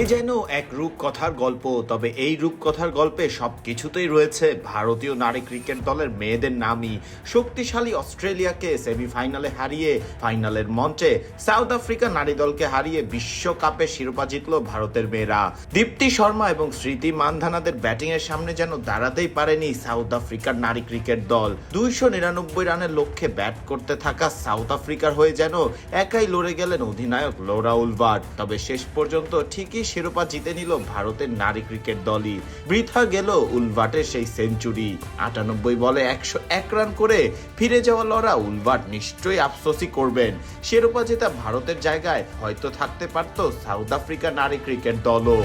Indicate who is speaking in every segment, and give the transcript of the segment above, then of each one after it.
Speaker 1: এ যেন এক রূপকথার গল্প, তবে এই রূপকথার গল্পে সব কিছুতেই রয়েছে ভারতীয় নারী ক্রিকেট দলের মেয়েদের নামই। শক্তিশালী অস্ট্রেলিয়াকে সেমিফাইনালে হারিয়ে, ফাইনালের মঞ্চে সাউথ আফ্রিকা নারী দলকে হারিয়ে বিশ্বকাপে শিরোপা জিতল ভারতের মেয়েরা। দীপ্তি শর্মা এবং স্মৃতি মানধানাদের ব্যাটিং এর সামনে যেন দাঁড়াতেই পারেনি সাউথ আফ্রিকার নারী ক্রিকেট দল। দুইশো নিরানব্বই রানের লক্ষ্যে ব্যাট করতে থাকা সাউথ আফ্রিকার হয়ে যেন একাই লড়ে গেলেন অধিনায়ক লোরা উলভার্ট। তবে শেষ পর্যন্ত ঠিকই শিরোপা জিতে নিল ভারতের নারী ক্রিকেট দলই। বৃথা গেল উলভাটের সেই সেঞ্চুরি। আটানব্বই বলে একশো এক রান করে ফিরে যাওয়া লড়া উলভাট নিশ্চয়ই আফসোসই করবেন। শিরোপা জেতা ভারতের জায়গায় হয়তো থাকতে পারত সাউথ আফ্রিকা নারী ক্রিকেট দলও।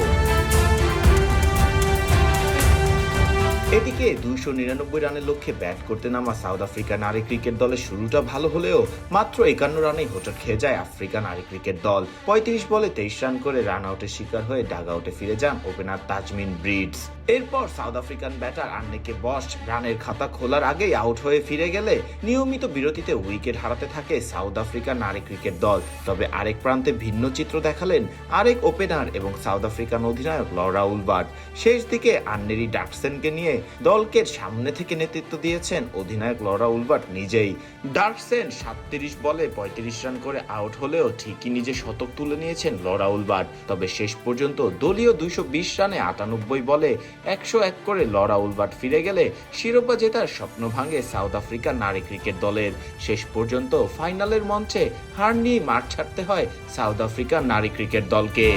Speaker 1: এদিকে দুইশো নিরানব্বই রানের লক্ষ্যে ব্যাট করতে নামা সাউথ আফ্রিকা নারী ক্রিকেট দলের শুরুটা ভালো হলেও মাত্র একান্ন রানেই হোঁচট খেয়ে যায় আফ্রিকা নারী ক্রিকেট দল। পঁয়ত্রিশ বলে তেইশ রান করে রান আউটের শিকার হয়ে ডাগ আউটে ফিরে যান ওপেনার তাজমিন ব্রিডস। এরপর South African batter Anneke Bosch রানের খাতা খোলার আগেই আউট হয়ে ফিরে গেলে নিয়মিত বিরতিতে উইকেট হারাতে থাকে সাউথ আফ্রিকা নারী ক্রিকেট দল। তবে আরেক প্রান্তে ভিন্ন চিত্র দেখালেন আরেক ওপেনার এবং সাউথ আফ্রিকান অধিনায়ক লরা উলবার্ট শেষ দিকে আন্নেরি ডাকসেনকে নিয়ে দলকে সামনে থেকে নেতৃত্ব দিয়েছেন অধিনায়ক লরা উলবার্ট নিজেই। ডার্কসেন সাতত্রিশ বলে পঁয়ত্রিশ রান করে আউট হলেও ঠিকই নিজে শতক তুলে নিয়েছেন লরা উলবার্ট। তবে শেষ পর্যন্ত দলীয় দুইশো বিশ রানে আটানব্বই বলে একশো এক করে লরা উলবার্ট ফিরে গেলে শিরোপা জেতার স্বপ্ন ভাঙে সাউথ আফ্রিকার নারী ক্রিকেট দলের। শেষ পর্যন্ত ফাইনালের মঞ্চে হার নিয়ে মাঠ ছাড়তে হয় সাউথ আফ্রিকার নারী ক্রিকেট দলকে।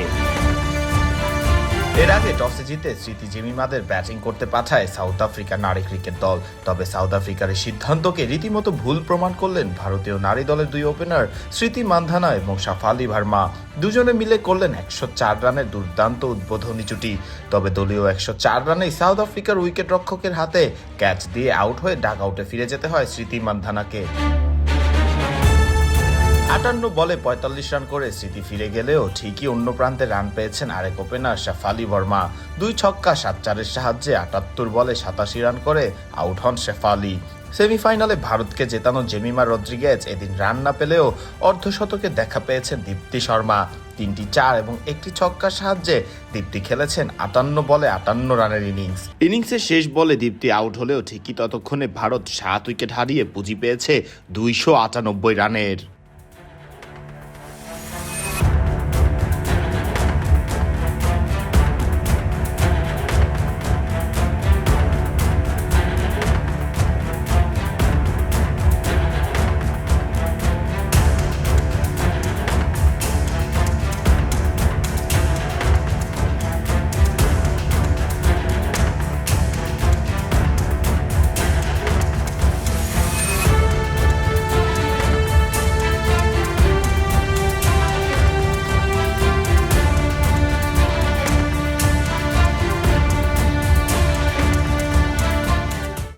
Speaker 1: এর আগে টসে জিতে স্মৃতি জিমিমাদের ব্যাটিং করতে পাঠায় সাউথ আফ্রিকা নারী ক্রিকেট দল। তবে সাউথ আফ্রিকার এই সিদ্ধান্তকে রীতিমতো ভুল প্রমাণ করলেন ভারতীয় নারী দলের দুই ওপেনার স্মৃতি মান্ধানা এবং সাফালি ভার্মা। দুজনে মিলে করলেন একশো চার রানের দুর্দান্ত উদ্বোধনী জুটি তবে দলীয় একশো চার রানেই সাউথ আফ্রিকার উইকেট রক্ষকের হাতে ক্যাচ দিয়ে আউট হয়ে ডাক আউটে ফিরে যেতে হয় স্মৃতি মানধানাকে। আটান্ন বলে পঁয়তাল্লিশ রান করে স্মৃতি ফিরে গেলেও ঠিকই অন্য প্রান্তে রান পেয়েছেন আরেক ওপেনার শেফালি বর্মা। দুই ছক্কা, সাত চারের সাহায্যে আটাত্তর বলে সাতাশি রান করে আউট হন শেফালি। সেমিফাইনালে ভারতকে জেতানো জেমিমা রদ্রিগেজ এদিন রান না পেলেও অর্ধশতকে দেখা পেয়েছেন দীপ্তি শর্মা। তিনটি চার এবং একটি ছক্কার সাহায্যে দীপ্তি খেলেছেন আটান্ন বলে আটান্ন রানের ইনিংস। ইনিংসের শেষ বলে দীপ্তি আউট হলেও ঠিকই ততক্ষণে ভারত সাত উইকেট হারিয়ে পুঁজি পেয়েছে দুইশো আটানব্বই রানের।